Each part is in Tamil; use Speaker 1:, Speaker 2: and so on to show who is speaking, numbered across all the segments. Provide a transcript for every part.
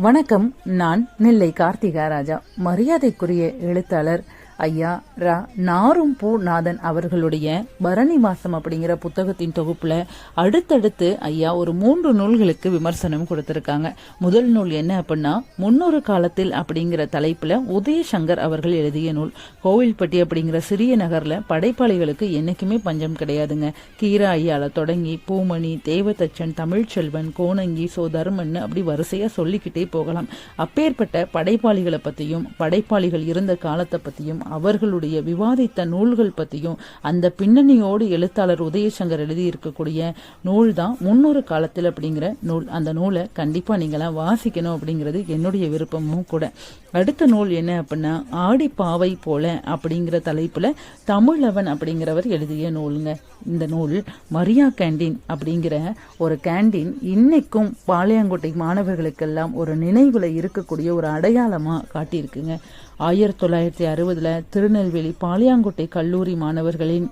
Speaker 1: வணக்கம் நான் நெல்லை கார்த்திகா ராஜா. மரியாதைக்குரிய எழுத்தாளர் ஐயா ரா நாரும் பூ நாதன் அவர்களுடைய பரணி மாசம் அப்படிங்கிற புத்தகத்தின் தொகுப்புல அடுத்தடுத்து ஐயா ஒரு மூன்று நூல்களுக்கு விமர்சனம் கொடுத்திருக்காங்க. முதல் நூல் என்ன அப்படின்னா முன்னொரு காலத்தில் அப்படிங்கிற தலைப்புல உதயசங்கர் அவர்கள் எழுதிய நூல். கோவில்பட்டி அப்படிங்கிற சிறிய நகர்ல படைப்பாளிகளுக்கு என்னைக்குமே பஞ்சம் கிடையாதுங்க. கீரா ஐயால தொடங்கி பூமணி தேவதச்சன் தமிழ்ச்செல்வன் கோணங்கி சோ தர்மன் அப்படி வரிசையா சொல்லிக்கிட்டே போகலாம். அப்பேற்பட்ட படைப்பாளிகளை பத்தியும் படைப்பாளிகள் இருந்த காலத்தை பத்தியும் அவர்களுடைய விவாதித்த நூல்கள் பத்தியும் அந்த பின்னணியோடு எழுத்தாளர் உதயசங்கர் எழுதியிருக்கக்கூடிய நூல் தான் முன்னொரு காலத்தில் அப்படிங்கிற நூல். அந்த நூலை கண்டிப்பா நீங்களாம் வாசிக்கணும் அப்படிங்கிறது என்னுடைய விருப்பமும் கூட. அடுத்த நூல் என்ன அப்படின்னா ஆடி பாவை போல அப்படிங்கிற தலைப்புல தமிழவன் அப்படிங்கிறவர் எழுதிய நூலுங்க. இந்த நூல் மரியா கேண்டீன் அப்படிங்கிற ஒரு கேண்டீன் இன்னைக்கும் பாளையங்கோட்டை மாணவர்களுக்கெல்லாம் ஒரு நினைவுல இருக்கக்கூடிய ஒரு அடையாளமா காட்டியிருக்குங்க. ஆயிரத்தி தொள்ளாயிரத்தி அறுபதுல திருநெல்வேலி பாளையங்கோட்டை கல்லூரி மாணவர்களின்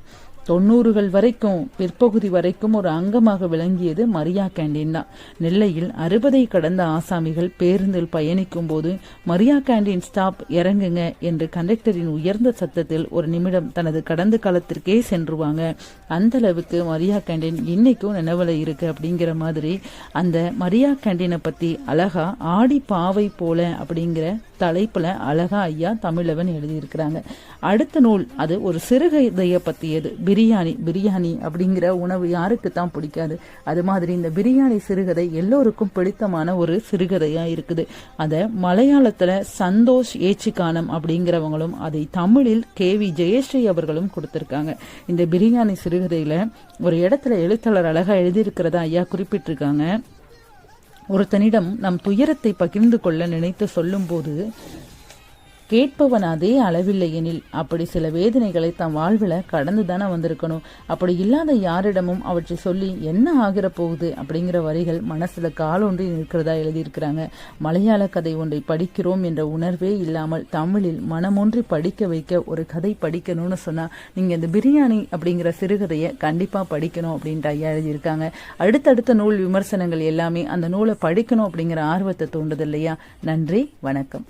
Speaker 1: தொண்ணூறுகள் வரைக்கும் பிற்பகுதி வரைக்கும் ஒரு அங்கமாக விளங்கியது மரியா கேண்டீன் தான். நெல்லையில் அறுபதை கடந்த ஆசாமிகள் பேருந்தில் பயணிக்கும் போது மரியா கேண்டீன் ஸ்டாப் இறங்குங்க என்று கண்டக்டரின் உயர்ந்த சத்தத்தில் ஒரு நிமிடம் தனது கடந்த காலத்திற்கே சென்றுவாங்க. அந்த அளவுக்கு மரியா கேண்டீன் இன்னைக்கும் நினைவுல இருக்கு அப்படிங்கிற மாதிரி அந்த மரியா கேண்டீனை பத்தி அழகா ஆடி பாவை போல அப்படிங்கிற தலைப்புல அழகா ஐயா தமிழவன் எழுதியிருக்கிறாங்க. அடுத்த நூல் அது ஒரு சிறுகதைய பத்தியது. பிரியாணி பிரியாணி அப்படிங்கிற உணவு யாருக்கு தான் பிடிக்காது? அது மாதிரி இந்த பிரியாணி சிறுகதை எல்லோருக்கும் பிடித்தமான ஒரு சிறுகதையா இருக்குது. அதை மலையாளத்துல சந்தோஷ் ஏச்சிக்கானம் அப்படிங்கிறவங்களும் அதை தமிழில் கே வி ஜெயஸ்ரீ அவர்களும் கொடுத்திருக்காங்க. இந்த பிரியாணி சிறுகதையில ஒரு இடத்துல எழுத்தாளர் அழகா எழுதியிருக்கிறதா ஐயா குறிப்பிட்டிருக்காங்க. ஒருத்தனிடம் நம் துயரத்தை பகிர்ந்து கொள்ள நினைத்து சொல்லும்போது கேட்பவன் அதே அளவில்லை எனில் அப்படி சில வேதனைகளை தம் வாழ்வில் கடந்து தானே வந்திருக்கணும். அப்படி இல்லாத யாரிடமும் அவற்றை சொல்லி என்ன ஆகிற போகுது அப்படிங்கிற வரிகள் மனசுல காலொன்றி நிற்கிறதா எழுதியிருக்கிறாங்க. மலையாள கதை ஒன்றை படிக்கிறோம் என்ற உணர்வே இல்லாமல் தமிழில் மனமொன்றி படிக்க வைக்க ஒரு கதை படிக்கணும்னு சொன்னா நீங்க இந்த பிரியாணி அப்படிங்கிற சிறுகதையை கண்டிப்பா படிக்கணும் அப்படின்ட்டு ஐயா எழுதியிருக்காங்க. அடுத்தடுத்த நூல் விமர்சனங்கள் எல்லாமே அந்த நூலை படிக்கணும் அப்படிங்கிற ஆர்வத்தை தூண்டுது இல்லையா? நன்றி வணக்கம்.